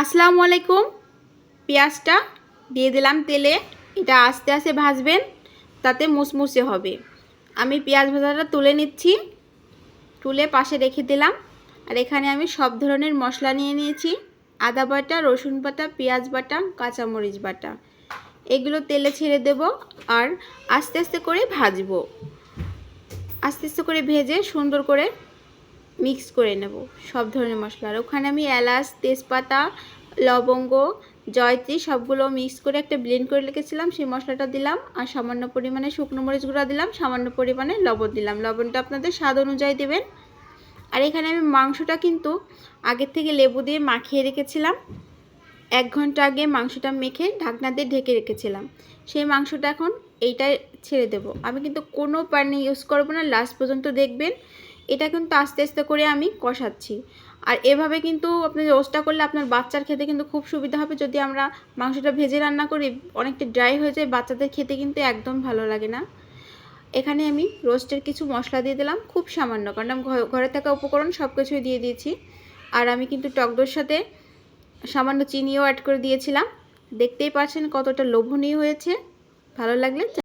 আসসালামু আলাইকুম। পেঁয়াজটা দিয়ে দিলাম তেলে। এটা আস্তে আস্তে ভাজবেন, তাতে মুসমুসে হবে। আমি পেঁয়াজ ভাজাটা তুলে নিচ্ছি। তুলে পাশে রেখে দিলাম। আর এখানে আমি সব ধরনের মশলা নিয়ে নিয়েছি। আদা বাটা, রসুন বাটা, পেঁয়াজ বাটা, কাঁচামরিচ বাটা। এগুলো তেলে ছেড়ে দেব আর আস্তে আস্তে করে ভাজবো। আস্তে আস্তে করে ভেজে সুন্দর করে মিক্স করে নেব সব ধরনের মশলা। আর ওখানে আমি এলাচ, তেজপাতা, লবঙ্গ, জয়ত্রী সবগুলো মিক্স করে একটা ব্লেন্ড করে রেখেছিলাম। সেই মশলাটা দিলাম আর সামান্য পরিমাণে শুকনো মরিচ গুঁড়া দিলাম, সামান্য পরিমাণে লবণ দিলাম। লবণটা আপনাদের স্বাদ অনুযায়ী দেবেন। আর এখানে আমি মাংসটা কিন্তু আগের থেকে লেবু দিয়ে মাখিয়ে রেখেছিলাম। এক ঘণ্টা আগে মাংসটা মেখে ঢাকনা দিয়ে ঢেকে রেখেছিলাম। সেই মাংসটা এখন এইটাই ছেড়ে দেব। আমি কিন্তু কোনো পানি ইউজ করব না, লাস্ট পর্যন্ত দেখবেন। এটা কিন্তু আস্তে আস্তে করে আমি কষাচ্ছি। আর এভাবে কিন্তু আপনি রোস্টটা করলে আপনার বাচ্চার খেতে কিন্তু খুব সুবিধা হবে। যদি আমরা মাংসটা ভেজে রান্না করি, অনেকটা ড্রাই হয়ে যায়, বাচ্চাদের খেতে কিন্তু একদম ভালো লাগে না। এখানে আমি রোস্টের কিছু মশলা দিয়ে দিলাম, খুব সামান্য, কারণ আমি ঘরে থাকা উপকরণ সব কিছুই দিয়ে দিয়েছি। আর আমি কিন্তু টকদোর সাথে সামান্য চিনিও অ্যাড করে দিয়েছিলাম। দেখতেই পাচ্ছেন কতটা লোভনীয় হয়েছে। ভালো লাগলে